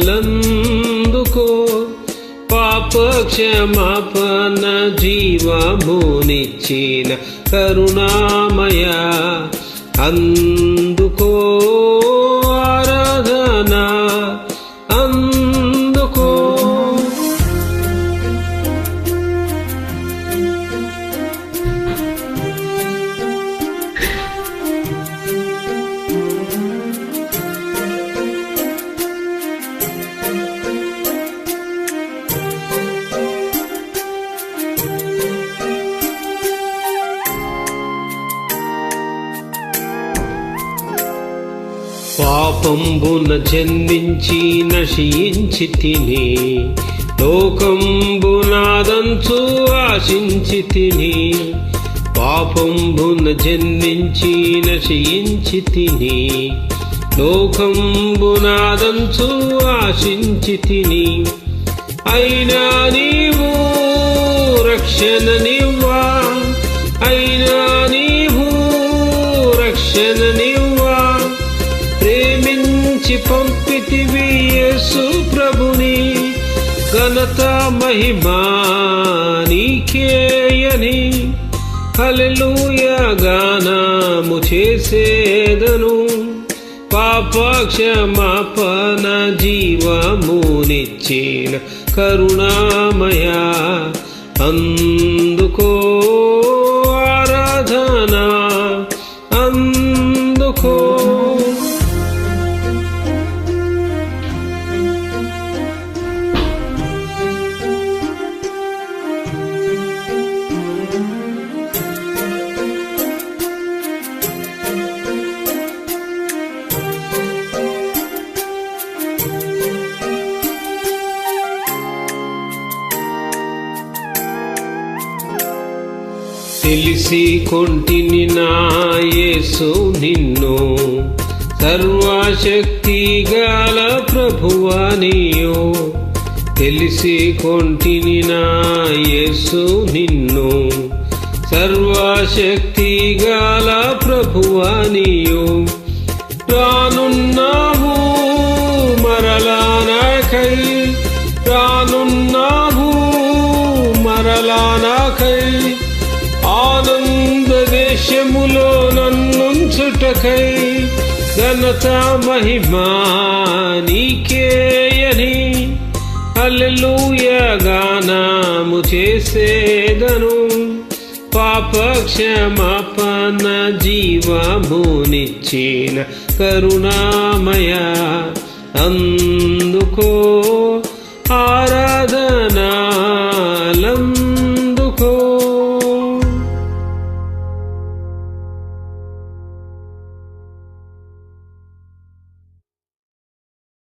ఆరాధనాలందుకో ఆరాధనాలందుకో పాప క్షమాపణ జీవమునిచ్చిన కరుణామయ అందుకో పాపంబున జన్మించి నశించి తిని లోకంబునాదంచు ఆశించి తిని పాపంబున జన్మించి నశించి తిని లోకంబునాదంచు ఆశించి తిని. అయినా నీవు రక్షణ నివ్వా అయినా నీవు రక్షణ నివ్వా ప్రేమించి పంపితివి యేసు ప్రభుని. ఘనత మహిమా నీకేయని. హల్లెలూయ గానము చేసేదను. పాప క్షమాపణ జీవమునిచ్చిన కరుణామయ. అందుకో ఆరాధన. అందుకో తెలిసి కొంటిని నా యేసు నిన్ను. సర్వశక్తి గల ప్రభువానియో తెలిసి కొంటిని నా యేసు నిన్ను. సర్వశక్తి గల ప్రభువానియో రానున్నావు మరలా నాకై. రానున్నావు మరలా నాకై. ఆనంద దేశములో నన్నుంచుటకై ఘనత మహిమా నీకేయని. గానాము చేసేదను. పాపక్షమాపణ జీవమునిచ్చిన కరుణామయ అందుకో